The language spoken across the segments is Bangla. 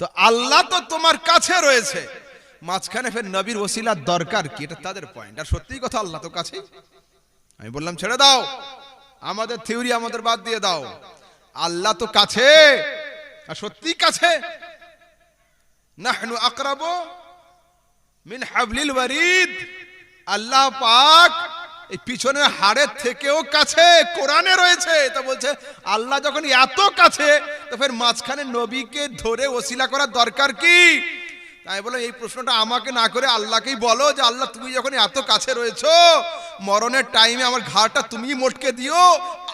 তো আল্লাহ তো তোমার কাছে রয়েছে। মাঝখানে ফের নবীর ওসিলার দরকার কি? এটা তাদের পয়েন্ট আর সত্যি কথা আল্লাহ তো কাছেই আমি বললাম, ছেড়ে দাও। আমাদের থিওরি আমাদের বাদ দিয়ে দাও। আল্লাহ তো কাছে। আর সত্যি কাছে। নাহনু আকরাবো মিন হাবলিল ওয়ারিদ। আল্লাহ পাক এই পিছনের হাড়ের থেকেও কাছে, কোরআনে রয়েছে। তা বলছে, আল্লাহ যখন এত কাছে, তো ফের মাঝখানে নবীকে ধরে ওসিলা করার দরকার কি? তাই বলে, এই প্রশ্নটা আমাকে না করে আল্লাহকেই বলো যে, আল্লাহ, তুমি যখন এত কাছে রয়েছো, মরণের টাইমে আমার ঘাড়টা তুমি মোটকে দিও,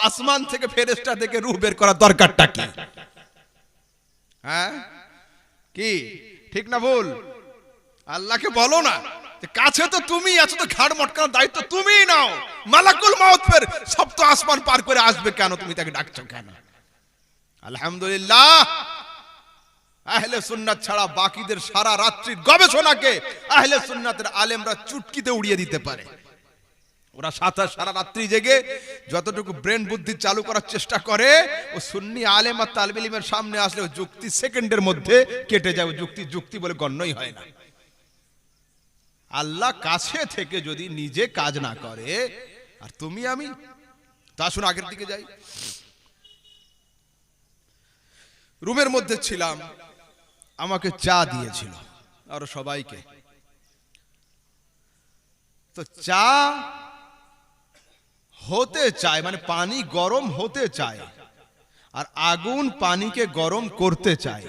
আসমান থেকে ফেরেস্টা থেকে রুহ বের করার দরকারটা কি? হ্যাঁ? কি? ঠিক না ভুল? আল্লাহকে বলো না। কাছে তো তুমি আছো, তো ঘাড় মটকানোর দায়িত্ব তুমিই নাও। মালাকুল মাউত ফের সব তো আসমান পার করে আসবে কেন? তুমি তাকে ডাকছো কেন? আলহামদুলিল্লাহ। আহলে সুন্নাত ছাড়া বাকিদের সারা রাত্রির গবেষণাকে আহলে সুন্নাতের আলেমরা চুটকিতে উড়িয়ে দিতে পারে। ওরা সাত সারা রাত্রি জেগে যতটুকু ব্রেন বুদ্ধি চালু করার চেষ্টা করে, ও সুন্নি আলেম আর তালবিলিমের সামনে আসলে যুক্তি সেকেন্ডের মধ্যে কেটে যায়। যুক্তি যুক্তি বলে গণ্যই হয় না। আল্লাহ কাছে থেকে যদি নিজে কাজ না করে, আর তুমি আমি? তা শুন, আগের দিকে যাই। রুমের মধ্যে ছিলাম, আমাকে চা দিয়েছিল, আরও সবাইকে। তো চা হতে চায় মানে পানি গরম হতে চায়, আর আগুন পানিকে গরম করতে চায়।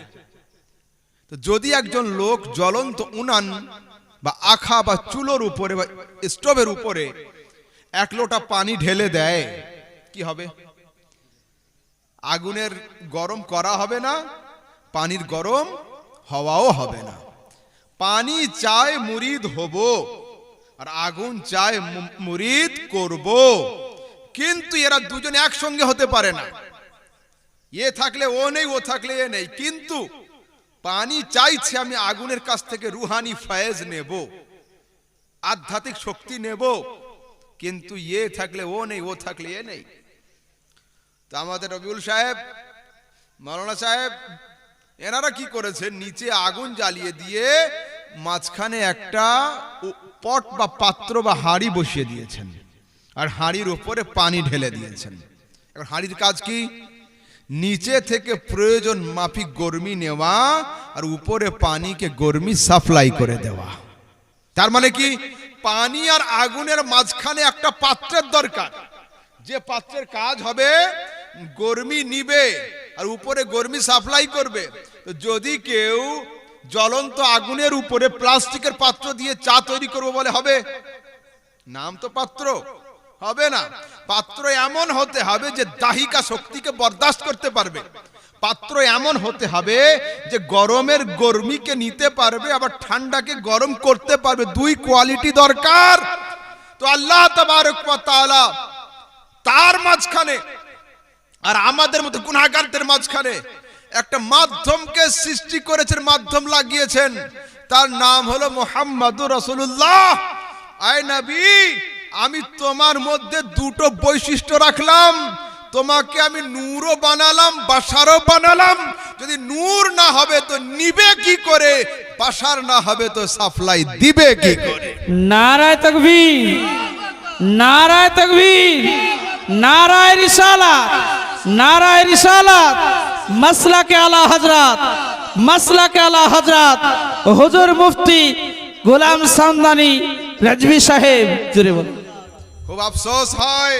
তো যদি একজন লোক জ্বলন্ত উনান বা আখা বা চুলোর উপরে বা স্টোভের উপরে এক লোটা পানি ঢেলে দেয়, কি হবে? আগুনের গরম করা হবে না, পানির গরম হওয়াও হবে না। পানি চায় মুরিদ হব, আর আগুন চায় মুরিদ করব। কিন্তু এরা দুজন একসঙ্গে হতে পারে না। এ থাকলে ও নেই, ও থাকলে এ নেই। কিন্তু পানি চাইছে আমি আগুনের কাছ থেকে রুহানি ফয়েজ নেব, আধ্যাত্মিক শক্তি নেব, কিন্তু ইয়ে থাকলে ও নেই, ও থাকলে এ নেই। তো আমাদের রবিউল সাহেব মৌলানা সাহেব, এনারা কি করেছেন নিচে আগুন জ্বালিয়ে দিয়ে মাঝখানে একটা পট বা পাত্র বা হাঁড়ি বসিয়ে দিয়েছেন, আর হাঁড়ির উপরে পানি ঢেলে দিয়েছেন। এখন হাঁড়ির কাজ কি? নিচে থেকে প্রয়োজন মাফিক গরমি নেওয়া আর উপরে পানিকে গরমি সাপ্লাই করে দেওয়া। তার মানে কি? পানি আর আগুনের মাঝখানে একটা পাত্রের দরকার। যে পাত্রের কাজ হবে গরমি নিবে আর উপরে গরমি সাপ্লাই করবে। যদি কেউ জ্বলন্ত আগুনের উপরে প্লাস্টিকের পাত্র দিয়ে চা তৈরি করব বলে হবে? নাম তো পাত্র। হবে না। পাত্র এমন হতে হবে যে দাহিকা শক্তিকে বরদাস্ত করতে পারবে। পাত্র এমন হতে হবে যে গরমের গরমিকে নিতে পারবে, আবার ঠান্ডাকে গরম করতে পারবে। দুই কোয়ালিটি দরকার। তো আল্লাহ তাআলা তার মাঝখানে আর আমাদের মতো গুনাহগারদের মাঝখানে একটা মাধ্যমকে সৃষ্টি করেছেন, মাধ্যম লাগিয়েছেন। তার নাম হলো মোহাম্মদুর রাসূলুল্লাহ। আয় নবী আমি তোমার মধ্যে দুটো বৈশিষ্ট্য রাখলাম। তোমাকে আমি নূরও বানালাম, বাসারও বানালাম। যদি নূর না হবে তো নিবে কি করে? বাসার না হবে তো সাপ্লাই দিবে কি করে? নারায় তকবীর নারায় তকবীর, নারায় রিসালাত নারায় রিসালাত, মাসলাকে আলা হজরত মাসলাকে আলা হজরত হুজুর মুফতি গোলাম সামদানি, রাজবি সাহেব জুড়ে বল খুব আফসোস হয়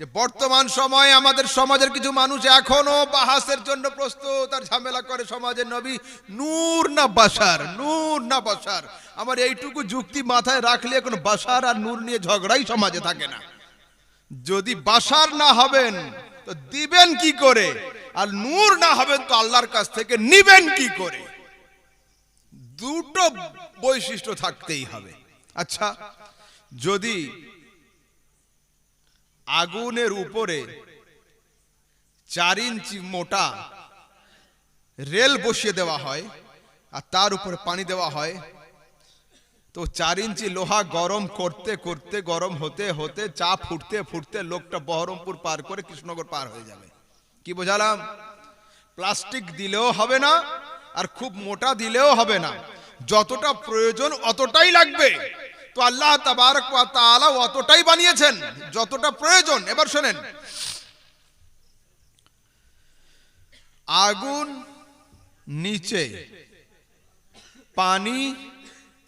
যে বর্তমান সময়ে আমাদের সমাজের কিছু মানুষ এখনও বাহাসের জন্য প্রস্তুত আর ঝামেলা করে সমাজের নবী নূর না বাসার নূর না বাসার আমার এইটুকু যুক্তি মাথায় রাখলে এখন বাসার আর নূর নিয়ে ঝগড়াই সমাজে থাকে না। যদি বাসার না হবেন, তো দিবেন কি করে? আর নূর না হবেন, তো আল্লাহর কাছ থেকে নিবেন কি করে? দুটো বৈশিষ্ট্য থাকতেই হবে। আচ্ছা যদি আগুনের উপরে চার ইঞ্চি মোটা রেল বসিয়ে দেওয়া হয় আর তার উপরে পানি দেওয়া হয়। তো চার ইঞ্চি লোহা গরম করতে করতে, গরম হতে হতে, চা ফুটতে ফুটতে লোকটা বহরমপুর পার করে কৃষ্ণনগর পার হয়ে যাবে। কি বোঝালাম? প্লাস্টিক দিলেও হবে না আর খুব মোটা দিলেও হবে না। যতটা প্রয়োজন অতটাই লাগবে। তো আল্লাহ তাবারক ওয়া অতটাই বানিয়েছেন, যতটা প্রয়োজন। এবার শোনেন। আগুন নিচে, পানি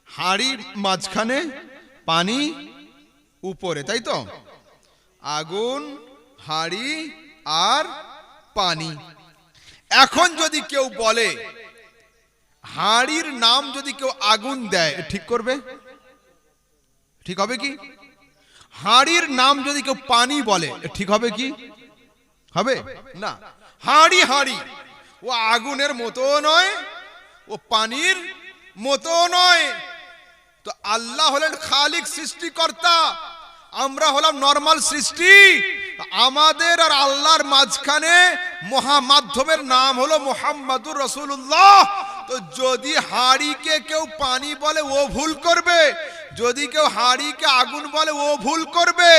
হাড়ির মাঝখানে, পানি উপরে, তাই তো? আগুন, হাড়ি আর পানি। এখন যদি কেউ বলে, হাড়ির নাম যদি কেউ আগুন দেয়, ঠিক করবে? ঠিক হবে কি? হাড়ির নাম যদি কেউ পানি বলে ঠিক হবে কি? হবে? না। হাড়ি হাড়ি। ও আগুনের মতো নয়, ও পানির মতো নয়। তো আল্লাহ হলেন খালিক সৃষ্টিকর্তা, আমরা হলাম নর্মাল সৃষ্টি। আমাদের আর আল্লাহর মাঝখানে মহা মাধ্যমের নাম হলো মোহাম্মদুর রসুল্লাহ তো যদি হাড়িকে কেউ পানি বলে ও ভুল করবে, যদি কেউ হাড়িকে আগুন বলে ও ভুল করবে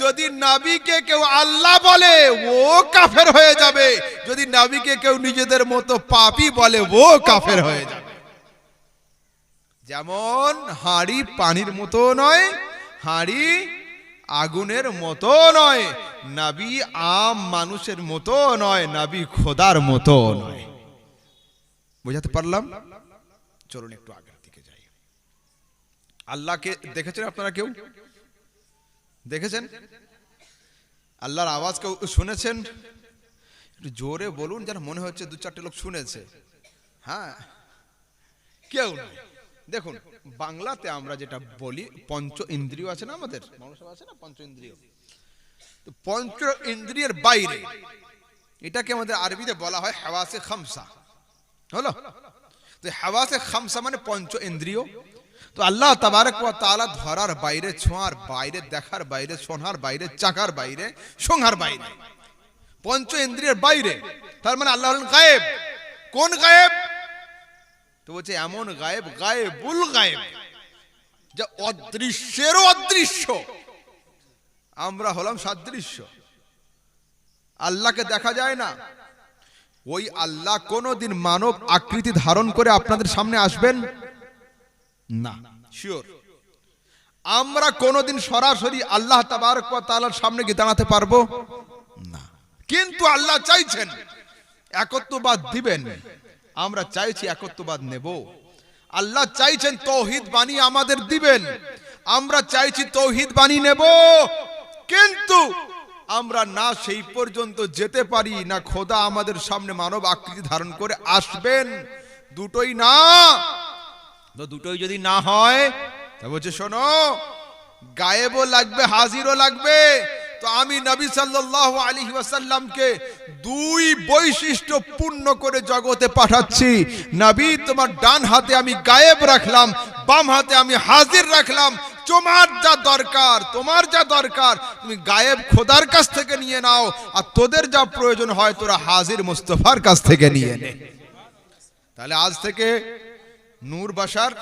যদি নাবিকে কেউ আল্লাহ বলে, ও কাফের হয়ে যাবে। যদি নাবিকে কেউ নিজেদের মতো পাপি বলে, ও কাফের হয়ে যাবে। যেমন হাড়ি পানির মতো নয়, হাড়ি আগুনের মতো নয়, নাবি আম মানুষের মতো নয়, নাবি খোদার মতো নয়। বুঝাতে পারলাম? চলুন একটু আগের দিকে যাই। আল্লাহকে দেখেছেন আপনারা কেউ? দেখেছেন? আল্লাহর আওয়াজ কেউ শুনেছেন? একটু জোরে বলুন যেন মনে হচ্ছে দু চারটে লোক শুনেছে। হ্যাঁ কেউ দেখুন, বাংলাতে আমরা যেটা বলি, পঞ্চ ইন্দ্রিয় আছে না আমাদের? আছে না পঞ্চ ইন্দ্রিয় তো পঞ্চ ইন্দ্রিয়ের বাইরে, এটাকে আমাদের আরবিতে বলা হয় হাওয়াসে খামসা। হলো? তো হাওয়াসে খামসা মানে পঞ্চ ইন্দ্রিয়। তো আল্লাহ তাবারক ওয়া তাআলা ধরার বাইরে, ছোঁয়ার বাইরে, দেখার বাইরে, শোনার বাইরে, চাকার বাইরে শোঙার বাইরে। পঞ্চ ইন্দ্রিয়ের বাইরে। তার মানে আল্লাহ হলেন গায়েব। কোন গায়েব? তো বলছে এমন গায়েব, গায়েবুল গায়েব, যা অদৃশ্যেরও অদৃশ্য। আমরা হলাম সাদৃশ্য। আল্লাহকে দেখা যায় না। ওই আল্লাহ কোনোদিন মানব আকৃতি ধারণ করে আপনাদের সামনে আসবেন? না। শিওর আমরা কোনোদিন সরাসরি আল্লাহ তাবারক ওয়া তাআলার সামনে গিয়ে দাঁড়াতে পারব? না। কিন্তু আল্লাহ চাইছেন, একত্ববাদ দিবেন। আমরা চাইছি একত্ববাদ নেব। আল্লাহ চাইছেন তৌহিদ বাণী আমাদের দিবেন। আমরা চাইছি তৌহিদ বাণী নেব। কিন্তু আমরা না সেই পর্যন্ত যেতে পারি, না খোদা আমাদের সামনে মানব আকৃতি ধারণ করে আসবেন। দুটোই না। তো দুটোই যদি না হয়, তা বলছে, শোনো, গায়েবও লাগবে, হাজিরও লাগবে। তো আমি নবী সাল্লাল্লাহু আলাইহি ওয়াসাল্লামকে দুই বৈশিষ্ট্য পূর্ণ করে জগতে পাঠাচ্ছি। নবী, তোমার ডান হাতে আমি গায়েব রাখলাম, বাম হাতে আমি হাজির রাখলাম তোমার যা দরকার, তোমার যা দরকার, তুমি গায়েব খোদার কাছ থেকে নিয়ে নাও, আর তোদের যা প্রয়োজন হয় তোরা হাজির মুস্তফার কাছ থেকে নিয়ে নে। তাহলে আজ থেকে নূর বাসার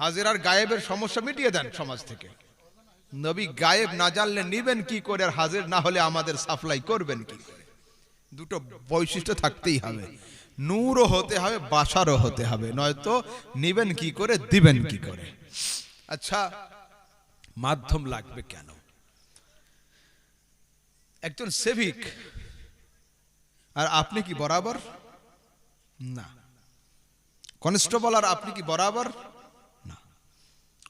হাজির আর গায়েবের সমস্যা মিটিয়ে দেন সমাজ থেকে। নবী গায়েব না জানলে নিবেন কি করে, আর হাজির না হলে আমাদের সাপ্লাই করবেন কি করে? দুটো বৈশিষ্ট্য থাকতেই হবে। নূরও হতে হবে বাসারও হতে হবে, নয়তো নিবেন কি করে, দিবেন কি করে। আচ্ছা মাধ্যম লাগবে কেন? একজন সেভিক, আর আপনি কি বরাবর? না। কনস্টেবল আর আপনি কি বরাবর? না।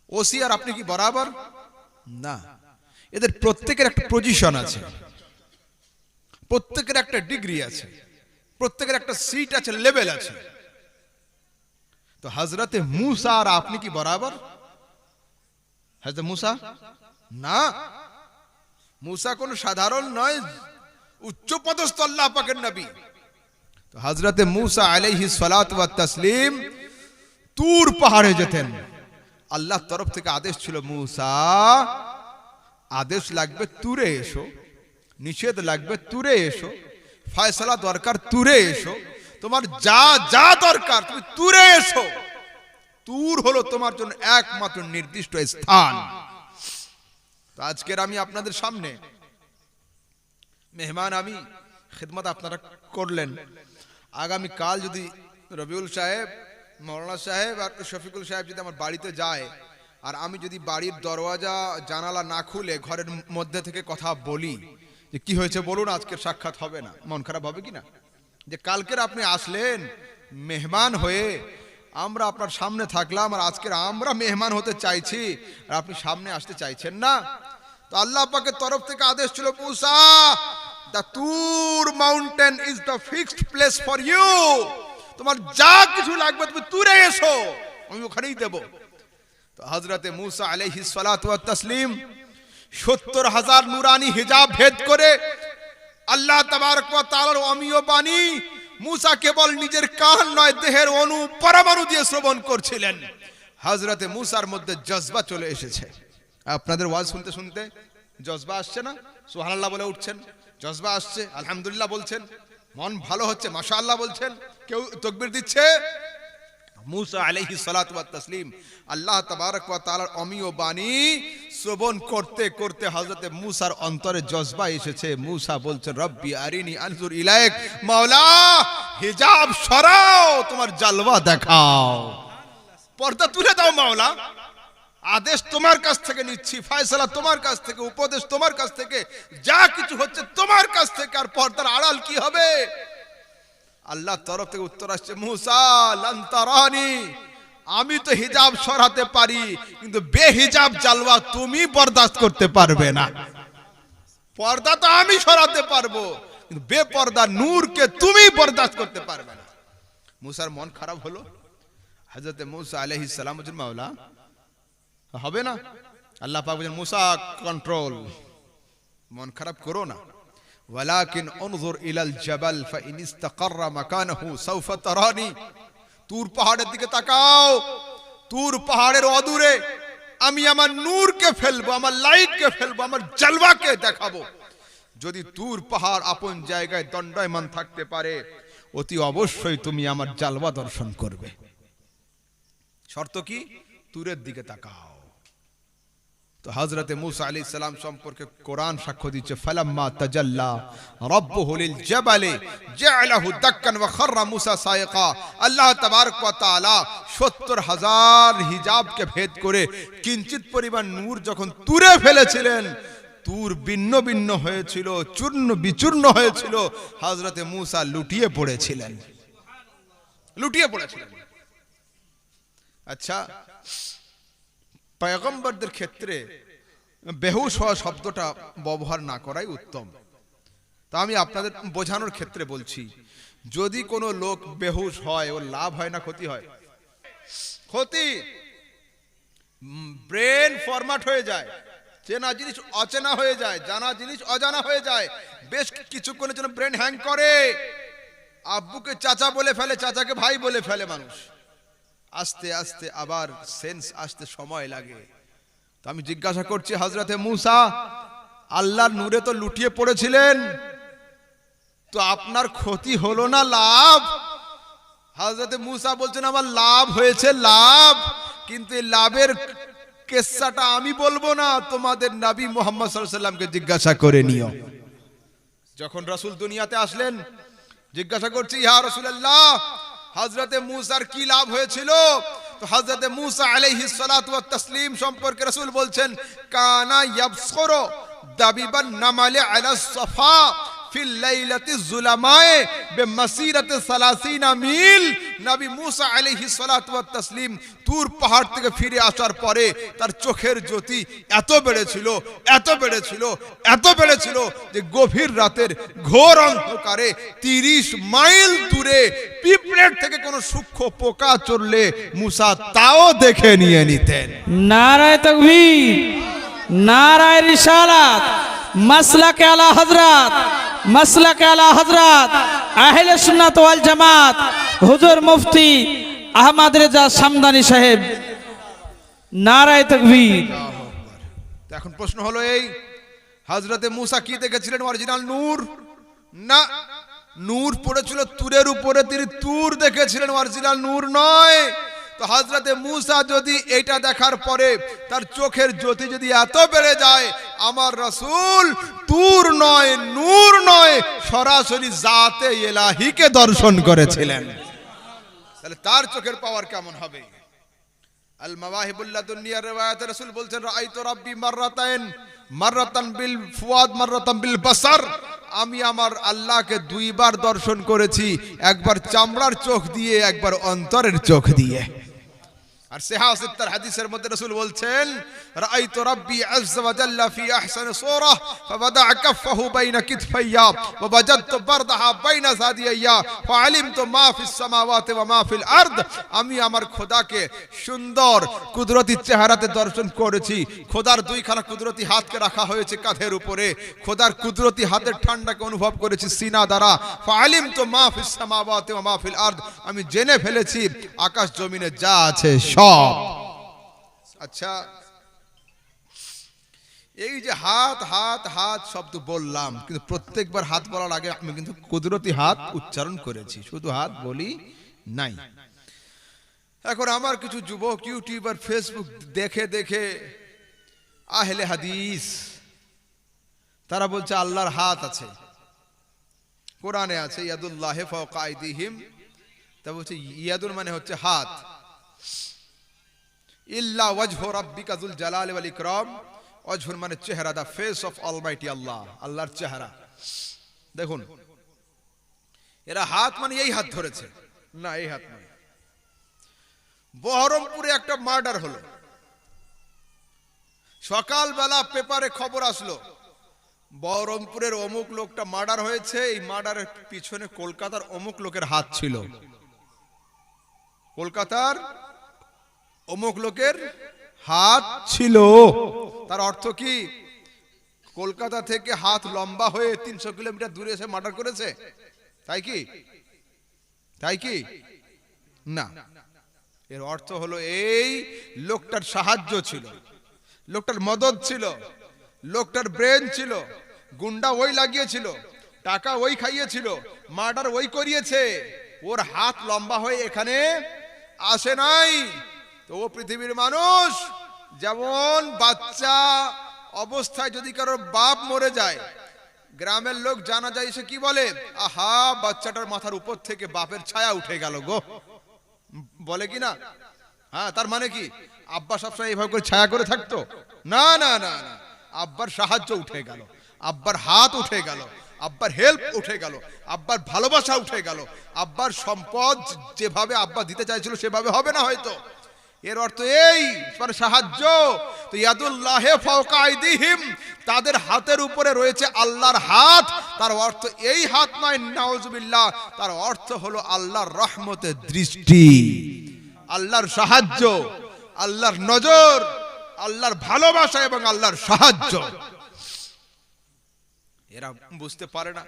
ওসি আর আপনি কি বরাবর? না। এদের প্রত্যেকের একটা পজিশন আছে। প্রত্যেকের একটা ডিগ্রি আছে। প্রত্যেকের একটা সিট আছে, লেভেল আছে। তো হজরতে মুসা আর আপনি কি বরাবর? হজরত মুসা? না। মুসা কোন সাধারণ নয়, উচ্চ পদস্থ আল্লাহ পাকের নবী। তো হজরতে মুসা আলাইহি সালাত ওয়া তাসলিম তুর পাহাড়ে যেতেন। আল্লাহর তরফ থেকে আদেশ ছিল, মুসা, আদেশ লাগবে তুরে এসো, নিষেধ লাগবে তুরে এসো, ফয়সালা দরকার তুরে এসো, তোমার যা যা দরকার, তুমি তুরে এসো। তুর হলো তোমার জন্য একমাত্র নির্দিষ্ট স্থান। আজকের আমি আপনাদের সামনে, মেহমান আমি, খেদমত আপনারা করলেন। আগামী কাল যদি রবিউল সাহেব, মৌলানা সাহেব আর শফিকুল সাহেব যদি আমার বাড়িতে যায়, আর আমি যদি বাড়ির দরওয়াজা, জানালা না খুলে ঘরের মধ্যে থেকে কথা বলি, যে কি হয়েছে বলুন, আজকের সাক্ষাৎ হবে না। মন খারাপ হবে কি না? যে কালকের আপনি আসলেন, মেহমান হয়ে আমরা আপনার সামনে থাকলাম আর আজকের আমরা মেহমান হতে চাইছি। আর আপনি সামনে আসতে চাইছেন না। তো আল্লাহ পাকের তরফ থেকে আদেশ ছিল, Musa the Tur mountain is the fixed place for you তোমার যা কিছু লাগবে তুমি তুরে এসো, আমি ওখানেই দেব। তো হজরতে মুসা আলাইহি সালাতু ওয়াত তাসলিম সত্তর হাজার নুরানি হিজাব ভেদ করে আল্লাহ তাআলার অমীয় বাণী মুসা কেবল নিজের কান নয়, দেহের অনু পরমাণু দিয়ে শ্রবণ করছিলেন। হজরতে মুসার মধ্যে জজবা চলে এসেছে। আপনাদের ওয়াজ শুনতে শুনতে জজবা আসছে না? সোহানাল্লাহ বলে উঠছেন। জজবা আসছে, আলহামদুলিল্লাহ বলছেন। মন ভালো হচ্ছে, মাশাআল্লাহ বলছেন। কেউ তকবির দিচ্ছে? মুসা আলাইহি সালাতু ওয়াত তাসলিম, আল্লাহ তাবারক ওয়া তাআলার অমীয় বাণী শ্রবণ করতে করতে হযরতে মুসার অন্তরে জজবা এসেছে। মুসা বলছেন, রব্বি আরিনি আনজুর ইলাইক। মাওলা, হিজাব সরাও, তোমার জালওয়া দেখাও। পর্দা তুলে দাও মাওলা। আদেশ তোমার কাছ থেকে নিচ্ছি, ফয়সালা তোমার কাছ থেকে, উপদেশ তোমার কাছ থেকে, যা কিছু হচ্ছে তোমার কাছ থেকে, আর পর্দার আড়াল কি হবে? আল্লাহ তরফ থেকে উত্তর আসছে, মুসা লান্তারানি আমি তো হিজাব সরাতে পারি, কিন্তু বেহিজাব জালওয়া তুমি বরদাস্ত করতে পারবে না। পর্দা তো আমি সরাতে পারব, কিন্তু বেপর্দা নূরকে তুমি বরদাস্ত করতে পারবে না। মুসার মন খারাপ হলো। হজরতে মুসা আলাইহিস সালাম বলছেন, মাওলা, হবে না? আল্লাহ পাক মুসা কন্ট্রোল মন খারাপ করো না। ওয়ালাকিন انظر الى الجبل فان استقر مكانه سوف تراني তুর পাহাড়ের দিকে তাকাও। তুর পাহাড়ের অদূরে আমি আমার নূরকে ফেলব, আমার লাইটকে ফেলব, আমার জলবাকে দেখাবো। যদি তুর পাহাড় আপন জায়গায় দণ্ডায়মান থাকতে পারে, অতি অবশ্যই তুমি আমার জালবা দর্শন করবে। শর্ত কি? তুরের দিকে তাকাও। তো হজরতে মুসা আলী সালাম সম্পর্কে কোরআন সাক্ষ্য দিচ্ছে, ফালাম্মা তাজাল্লা রব্বুহু লিল জাবালে জাআলাহু দাক্কান ওয়া খাররা মুসা সায়কা আল্লাহ তাবারক ওয়া তাআলা 70 হাজার হিজাবকে ভেদ করে কিঞ্চিত পরিমাণ নূর যখন তুরে ফেলেছিলেন, তুর ভিন্ন ভিন্ন হয়েছিল, চূর্ণ বিচূর্ণ হয়েছিল হজরতে মুসা লুটিয়ে পড়েছিলেন। লুটিয়ে পড়েছিলেন। আচ্ছা পয়গম্বরদের ক্ষেত্রে বেহুশ হওয়া শব্দটা ব্যবহার না করাই উত্তম। তা আমি আপনাদের বোঝানোর ক্ষেত্রে বলছি, যদি কোনো লোক বেহুশ হয় ও লাভ হয় না, ক্ষতি হয়? ক্ষতি? ব্রেন ফরম্যাট হয়ে যায়, চেনা জিনিস অচেনা হয়ে যায়, জানা জিনিস অজানা হয়ে যায়, বেশ কিছুক্ষণের জন্য ব্রেন হ্যাং করে। আব্বুকে চাচা বলে ফেলে, চাচাকে ভাই বলে ফেলে মানুষ। আস্তে আস্তে আবার সেন্স আসতে সময় লাগে। তো আমি জিজ্ঞাসা করছি হজরতে মুসা, আল্লাহর নূরে তো লুটিয়ে পড়েছিলেন। তো আপনার ক্ষতি হলো না লাভ? হজরতে মুসা বলছেন, আমার লাভ হয়েছে, লাভ। কিন্তু এই লাভের কেসাটা আমি বলব না, তোমাদের নবী মোহাম্মদ সাল্লামকে জিজ্ঞাসা করে নিও। যখন রাসূল দুনিয়াতে আসলেন, জিজ্ঞাসা করছি, ইয়া রাসূলুল্লাহ হযরতে মুসার কি লাভ হয়েছিল? হজরতে মুসা মূসা সালাত ওয়াত তাসলিম সম্পর্কে রাসূল বলছেন, কানা ইয়াবসুরু দাবিবান নামালে আলা সাফা। ফিল লাইলাতি যুলামায়ে বিমাসিরাতি 30 মিল। নবী মূসা আলাইহিস সালাতু ওয়াত তাসলিম তুর পাহাড় থেকে ফিরে আসার পরে তার চোখের জ্যোতি এত বেড়েছিল এত বেড়েছিল এত বেড়েছিল যে গভীর রাতের ঘোর অন্ধকারে তিরিশ মাইল দূরে পিঁপড়ের থেকে কোনো সূক্ষ্ম পোকা চললে মুসা তাও দেখে নিয়ে নিতেন। নারায় তকবীর। নারায় রিসালাত মাসলাক আলা হযরত, মাসলাক আলা হযরত, আহলে সুন্নাত ওয়াল জামাত, হুজুর মুফতি আহমদ রেজা সামদানি সাহেব। নারায় তকবীর। এখন প্রশ্ন হলো এই হজরতে মুসা কি দেখেছিলেন? অরিজিনাল নূর? না, নূর পড়েছিল তুরের উপরে, তিনি তুর দেখেছিলেন। অরিজিনাল নূর নয়। তো হজরতে মুসা যদি এটা দেখার পরে তার চোখের জ্যোতি যদি এত বেড়ে যায়, আমার রসুল তুর নয়, নূর নয়, সরাসরি জাতে এলাহিকে দর্শন করেছিলেন। তাহলে তার চোখের পাওয়ার কেমন হবে? আল মাওয়াহিবুল্লাহ দুনিয়ার রিওয়ায়াতে রাসূল বলছেন, রাআইতু রাব্বি মাররাতাইন, মাররাতান বিল ফুয়াদ, মাররাতান বিল বাসার। আমি আমার আল্লাহকে দুইবার দর্শন করেছি একবার চামড়ার চোখ দিয়ে একবার অন্তরের চোখ দিয়ে। আর সেহাসিত্তার হাদিসের মধ্যে রাসূল বলছেন, রাআইতু রাব্বি আযজা ওয়া জাল্লা ফি আহসানি সূরা বাইনা কিতফাইয়া ওয়া ওয়াজাদতু বারদাহা বাইনা সাদিয়াইয়া মা ফিস সামাওয়াতি ওয়া মা ফিল আরদ। আমি আমার খোদাকে সুন্দর কুদরতি চেহারাতে দর্শন করেছি। খোদার দুইখানা কুদরতি হাতকে রাখা হয়েছে কাঁধের উপরে। খোদার কুদরতি হাতের ঠান্ডাকে অনুভব করেছি সিনা দ্বারা। ফাআলিমতু মা ফিস সামাওয়াতি ওয়া মা ফিল আরদ। আমি জেনে ফেলেছি, আকাশ জমিনে যা আছে সব আচ্ছা এই যে হাত হাত হাত শব্দ বললাম, কিন্তু প্রত্যেকবার হাত বলার আগে আমি কিন্তু কুদরতি হাত উচ্চারণ করেছি, শুধু হাত বলি নাই। এখন আমার কিছু যুবক ইউটিউবার ফেসবুক দেখে দেখে, আহলে হাদিস, তারা বলছে, আল্লাহর হাত আছে। কোরআনে আছে, ইয়াদুল্লাহ ফাওকা আইদিহিম। তা বলছে, ইয়াদুল মানে হচ্ছে হাত। ইল্লা ওয়াজহ রাব্বিকা যুল জালাল ওয়াল ইকরাম। ওয়াজহুর মানে চেহারা the face of almighty Allah, আল্লাহর চেহারা। দেখুন, এরা হাত মানে এই হাত ধরেছে, না এই হাত নয়। বহরমপুরে একটা মার্ডার হলো। সকালবেলা পেপারে খবর আসলো, বহরমপুরের অমুক লোকটা মার্ডার হয়েছে, এই মার্ডারের পিছনে কলকাতার অমুক লোকের হাত ছিল। কলকাতার অমুক লোকের হাত ছিল। তার অর্থ কি? কলকাতা থেকে হাত লম্বা হয়ে তিনশো কিলোমিটার দূরে এসে মার্ডার করেছে? তাই কি? তাই কি? না। এর অর্থ হলো এই লোকটার সাহায্য ছিল। লোকটার মদত ছিল। লোকটার ব্রেন ছিল। গুন্ডা ওই লাগিয়েছিল। টাকা ওই খাইয়েছিল। মার্ডার ওই করিয়েছে। ওর হাত লম্বা হয়ে এখানে আসে নাই। তো ও পৃথিবীর মানুষ, যেমন বাচ্চা অবস্থায় যদি কারোর বাপ মরে যায়, গ্রামের লোক জানা যায়, সে কি বলে? আহা, বাচ্চাটার মাথার উপর থেকে বাপের ছায়া উঠে গেল গো। বলে কি না? হ্যাঁ তার মানে কি? আব্বা সবসময় এইভাবে করে ছায়া করে থাকতো? না না না না। আব্বার সাহায্য উঠে গেল। আব্বার হাত উঠে গেল। আব্বার হেল্প উঠে গেল। আব্বার ভালোবাসা উঠে গেল। আব্বার সম্পদ যেভাবে আব্বা দিতে চাইছিল, সেভাবে হবে না হয়তো। এর অর্থ এই সাহায্য। তো ইয়াদুল্লাহে ফাওকা আইদিহিম, তাদের হাতের উপরে রয়েছে আল্লাহর হাত। তার অর্থ এই হাত নয়, নাউজুবিল্লাহ, তার অর্থ হলো আল্লাহর রহমতের দৃষ্টি। আল্লাহর সাহায্য, আল্লাহর নজর, আল্লাহর ভালোবাসা এবং আল্লাহর সাহায্য। এরা বুঝতে পারে না।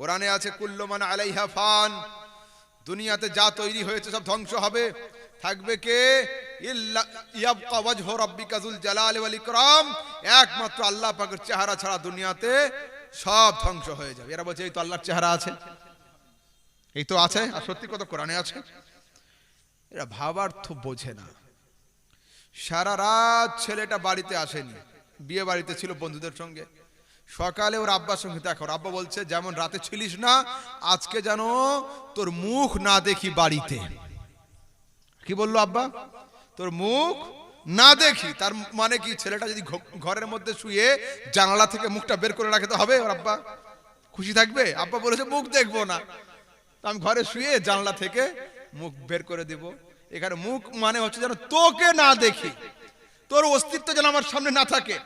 কোরআনে আছে, কুল্লু মান আলাইহা ফান। দুনিয়াতে যা তৈরি হয়েছে সব ধ্বংস হবে। থাকবে কে? একমাত্র আল্লাহ পাকের চেহারা ছাড়া দুনিয়াতে সব ধ্বংস হয়ে যাবে। এরা বলছে, এই তো আল্লাহর চেহারা আছে। এই তো আছে। আর সত্যি কথা কোরআনে আছে। এরা ভাবার্থ বোঝে না। সারা রাত ছেলেটা বাড়িতে আসেনি। বিয়ে বাড়িতে ছিল বন্ধুদের সঙ্গে। সকালে ওর আব্বার সঙ্গে দেখো। আব্বা বলছে, যেমন রাতে ছিলিস না, আজকে যেন তোর মুখ না দেখি বাড়িতে। কি বলল আব্বা? তোর মুখ না দেখি, তার মানে কি ছেলেটা যদি ঘরের মধ্যে শুয়ে জানালা থেকে মুখটা বের করে রাখতে হবে ওর আব্বা? খুশি থাকবে? আব্বা বলেছে, মুখ দেখব না। তো আমি ঘরে শুয়ে জানলা থেকে মুখ বের করে দেব। এখানে মুখ মানে হচ্ছে যেন তোকে না দেখি। তোর অস্তিত্ব যেন আমার সামনে না থাকে।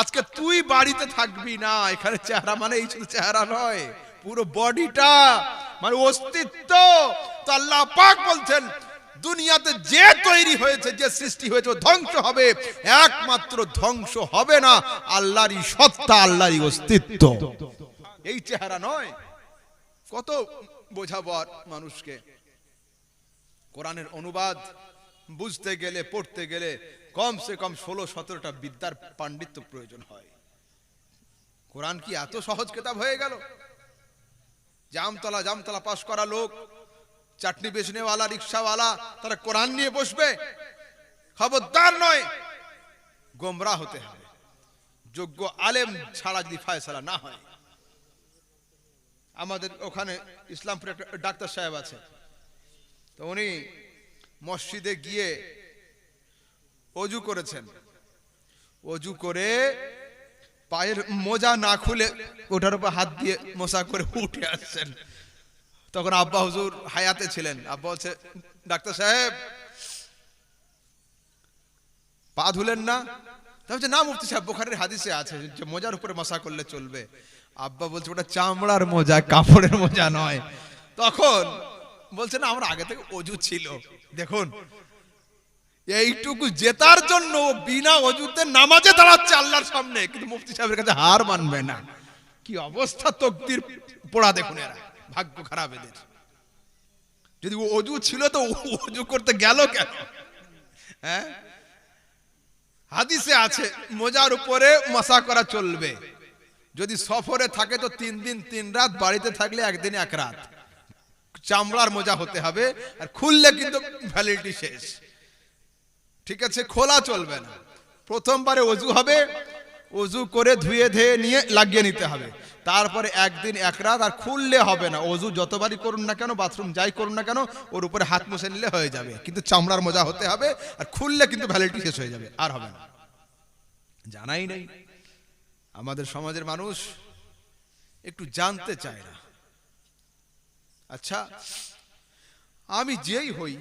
আজকে তুই বাড়িতে থাকবি না, এখানে চেহারা মানে এই শুধু চেহারা নয়, পুরো বডিটা মানে অস্তিত্ব। তো আল্লাহ পাক বলছেন দুনিয়াতে যে তৈরি হয়েছে, যে সৃষ্টি হয়েছে ধ্বংস হবে। একমাত্র ধ্বংস হবে না, আল্লাহরই সত্তা, আল্লাহরই অস্তিত্ব। এই চেহারা নয়, কত বোঝাবো আর মানুষকে। কোরআনের অনুবাদ বুঝতে গেলে, পড়তে গেলে কমসে কম ষোলো, সতেরোটা বিদ্যার পাণ্ডিত্য প্রয়োজন হয়। কোরআন কি এত সহজ কেতাব হয়ে গেল? জামতলা জামতলা পাশ করা লোক চাটনি বেচনেওয়ালা, রিক্সাওয়ালা, তারা কোরআন নিয়ে বসবে। খবরদার নয় গোমরা হতে হবে। যোগ্য আলেম ছাড়া যদি ফায়সালা না হয়। আমাদের ওখানে ইসলামপুরে একটা ডাক্তার সাহেব আছে। তো উনি মসজিদে গিয়ে অজু করেছেন। অজু করে পায়ের মোজা না খুলে ওটার উপর হাত দিয়ে মশা করে উঠে আসছেন। তখন আব্বা হুজুর হায়াতে ছিলেন। আব্বা বলছে, ডাক্তার সাহেব, পা ধুলেন না? তা না মুফতি সাহেব, বোখারের হাদিসে আছে যে মোজার উপরে মশা করলে চলবে। আব্বা বলছে, ওটা চামড়ার মোজা, কাপড়ের মোজা নয়। তখন বলছে, না, আমার আগে থেকে অজু ছিল। দেখুন, এইটুকু জেতার জন্য বিনা অজুতে নামাজে দাঁড়াচ্ছে আল্লাহর সামনে। কিন্তু মুফতি সাহেবের কাছে হার মানবে না। কি অবস্থা তকদির পোড়া দেখুন এরা। ভাগ্য খারাপ এদের। যদি অজু ছিল তো অজু করতে গেল কেন? হ্যাঁ? হাদিসে আছে, মোজার উপরে মশা করা চলবে। যদি সফরে থাকে তো তিন দিন, তিন রাত, বাড়িতে থাকলে একদিন, এক রাত। চামড়ার মোজা হতে হবে, আর খুললে কিন্তু ভ্যালিডিটি শেষ। ঠিক আছে, খোলা চলবে না। প্রথমবারে অজু হবে, অজু করে ধুয়ে ধুয়ে নিয়ে লাগিয়ে নিতে হবে। তারপরে একদিন, এক রাত, আর খুললে হবে না। অজু যতবারই করুন না কেন, বাথরুম যাই করুন না কেন, ওর উপরে হাত মুছে নিলে হয়ে যাবে। কিন্তু চামড়ার মোজা হতে হবে, আর খুললে কিন্তু ভ্যালিডিটি শেষ হয়ে যাবে, আর হবে না। জানাই নেই। আমাদের সমাজের মানুষ একটু জানতে চায় না। আচ্ছা আমি যেই হই,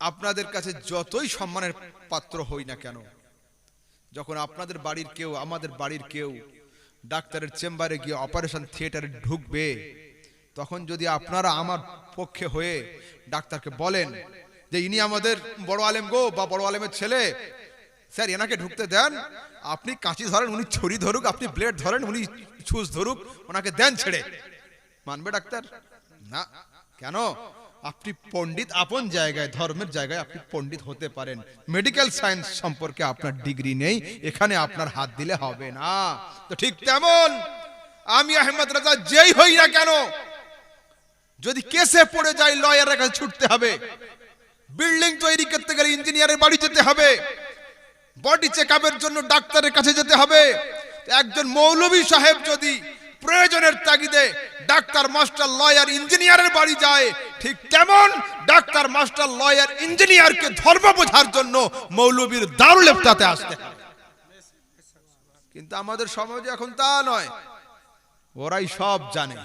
আপনাদের কাছে যতই সম্মানের পাত্র হই না কেন, যখন আপনাদের বাড়ির কেউ, আমাদের বাড়ির কেউ ডাক্তারের চেম্বারে গিয়ে অপারেশন থিয়েটারে ঢুকবে, তখন যদি আপনারা আমার পক্ষে হয়ে ডাক্তারকে বলেন যে, ইনি আমাদের বড় আলেম গো বা বড় আলেমের ছেলে, স্যার এনাকে ঢুকতে দেন, আপনি কাঁচি ধরেন, উনি ছুরি ধরুক, আপনি ব্লেড ধরেন, উনি ছুঁচ ধরুক, ওনাকে দেন ছেড়ে। মানবে ডাক্তার? না। কেন? আপনি পণ্ডিত, আপন জায়গায়, ধর্মের জায়গায় আপনি পণ্ডিত হতে পারেন। মেডিকেল সায়েন্স সম্পর্কে আপনার ডিগ্রি নেই, এখানে আপনার হাত দিলে হবে না। তো ঠিক তেমন, আমি আহমদ রাজা যেই হই না কেন, যদি কেসে পড়ে যায়, লয়ারের কাছে ছুটতে হবে। বিল্ডিং তৈরি করতে গেলে ইঞ্জিনিয়ারের বাড়ি যেতে হবে। বডি চেক জন্য ডাক্তারের কাছে যেতে হবে। একজন মৌলভী সাহেব যদি প্রয়োজনের তাগিদে ডাক্তার মাস্টার লয়ার ইঞ্জিনিয়ারের বাড়ি যায়। ঠিক তেমন ডাক্তার মাস্টার লয়ার ইঞ্জিনিয়ারকে ধর্ম বোঝার জন্য মৌলবীর দারুল ইফতাতে আসতে কিন্তু আমাদের সমাজে এখন তা নয়। ওরাই সব জানে।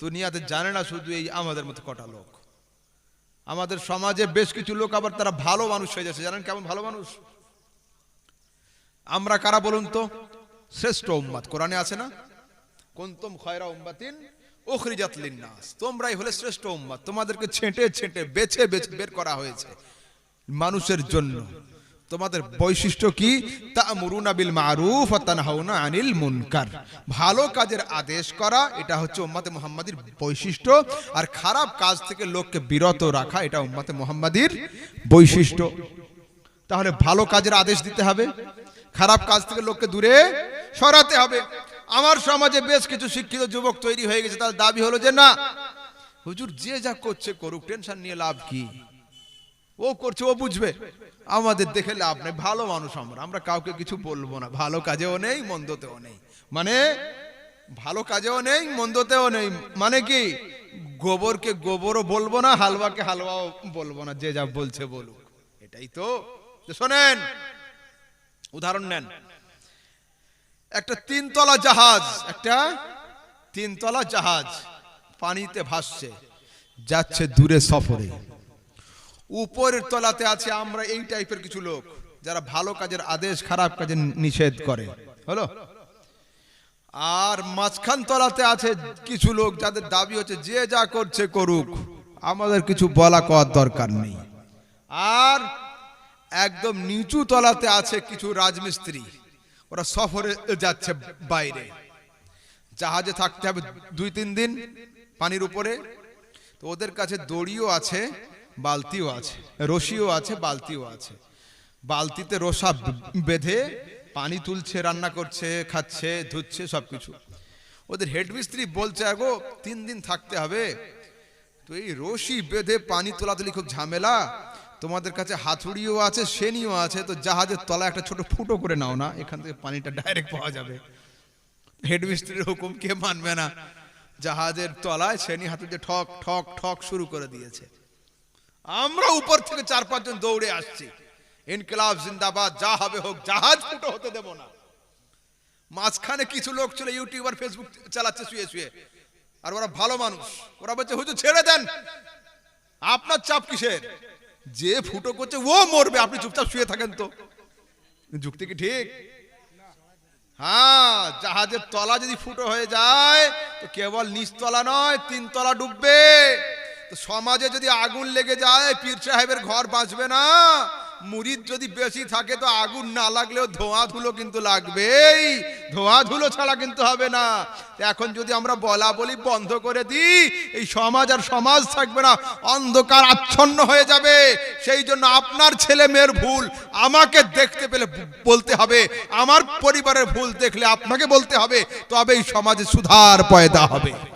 দুনিয়াতে জানে না শুধু এই আমাদের মতো কটা লোক। আমাদের সমাজে বেশ কিছু লোক আবার তারা ভালো মানুষ হয়ে যাচ্ছে। জানেন কেমন ভালো মানুষ? আমরা কারা বলুন তো? শ্রেষ্ঠ উম্মাদ। কোরআনে আছে না? কুনতুম খয়রা উম্মাতিন উখরিজাত লিন্নাস। তোমরাই হলে শ্রেষ্ঠ উম্মাদ তোমাদেরকে ছেঁটে ছেঁটে বেছে বেছে বের করা হয়েছে মানুষের জন্য। তোমাদের বৈশিষ্ট্য কি? তা'মুরুনা বিল মারুফ তানহাউনা আনিল মুনকার। ভালো কাজের আদেশ করা, এটা হচ্ছে উম্মতে মুহাম্মাদির বৈশিষ্ট্য। আর খারাপ কাজ থেকে লোককে বিরত রাখা, এটা উম্মতে মুহাম্মাদির বৈশিষ্ট্য। তাহলে ভালো কাজের আদেশ দিতে হবে। খারাপ কাজ থেকে লোককে দূরে সরাতে হবে। আমার সমাজে বেশ কিছু শিক্ষিত যুবক তৈরি হয়ে গেছে, তার দাবি হলো যে না, হুজুর যে যা করছে করুক, টেনশন নিয়ে লাভ কি? ও করছে, ও বুঝবে। আমাদের দেখে লাভ নেই, ভালো মানুষ আমরা আমরা কাউকে কিছু বলব না, ভালো কাজেও নেই, মন্দতেও নেই। মানে ভালো কাজেও নেই, মন্দতেও নেই মানে কি? গোবরকে গোবরও বলব না, হালুয়াকে হালুয়াও বলব না, যে যা বলছে বলুক। এটাই তো শোনেন, উদাহরণ নেন। একটা তিনতলা জাহাজ, একটা তিনতলা জাহাজ পানিতে ভাসছে, যাচ্ছে দূরে সফরে। উপরের তলাতে আছে আমরা এই টাইপের কিছু লোক যারা ভালো কাজের আদেশ, খারাপ কাজের নিষেধ করে। হলো? আর মাঝখান তলাতে আছে কিছু লোক যাদের দাবি হচ্ছে যে যা করছে করুক, আমাদের কিছু বলা কওয়ার দরকার নেই। আর একদম নিচু তলাতে আছে কিছু রাজমিস্ত্রি। ওরা সফরে যাচ্ছে বাইরে। জাহাজে থাকতে হবে দুই তিন দিন পানির উপরে। তো ওদের কাছে দড়িও আছে, বালতিও আছে, রশিও আছে, বালতিও আছে। বালতিতে রসা বেঁধে পানি তুলছে, রান্না করছে, খাচ্ছে, ধুচ্ছে, সবকিছু। ওদের হেড মিস্ত্রি বলছে, আগো, তিন দিন থাকতে হবে। তো এই রশি বেঁধে পানি তোলাতুলি খুব ঝামেলা। তোমাদের কাছে হাতুড়িও আছে, সেনিও আছে, তো জাহাজের তলা একটা ছোট ফুটো করে নাও না, এখান থেকে পানিটা ডাইরেক্ট পাওয়া যাবে। হেড মিস্ত্রির হুকুম, কে মানবে না? জাহাজের তলায় সেনি হাতুড়ি দিয়ে ঠক ঠক ঠক শুরু করে দিয়েছে। আমরা উপর থেকে চার পাঁচজন দৌড়ে আসছি। ইনকলাব, জিন্দাবাদ, যা হবে হোক, জাহাজ ফুটো হতে দেব না। মাঝখানে কিছু লোক ছিল, ইউটিউবার, ফেসবুক চালাচ্ছে, শুয়ে শুয়ে। আর ওরা ভালো মানুষ। ওরা বলছে, হুজুর, ছেড়ে দেন। আপনার চাপ কিসের? যে ফুটো করছে, ও মরবে। আপনি চুপচাপ শুয়ে থাকেন তো। যুক্তি কি ঠিক? হ্যাঁ জাহাজের তলা যদি ফুটো হয়ে যায়, তো কেবল নিচতলা নয়, তিনতলা ডুববে। তো সমাজে যদি আগুন লেগে যায়, পীর সাহেবের ঘর বাঁচবে না। মুরিদ যদি বেশি থাকে তো আগুন না লাগলেও ধোঁয়া ধুলো কিন্তু লাগবেই। ধোঁয়া ধুলো ছাড়া কিন্তু হবে না। এখন যদি আমরা বলা বলি বন্ধ করে দিই, এই সমাজ আর সমাজ থাকবে না, অন্ধকার আচ্ছন্ন হয়ে যাবে। সেই জন্য আপনার ছেলে মেয়ের ভুল আমাকে দেখতে পেলে বলতে হবে। আমার পরিবারের ভুল দেখলে আপনাকে বলতে হবে। তবে এই সমাজে সুধার পয়দা হবে।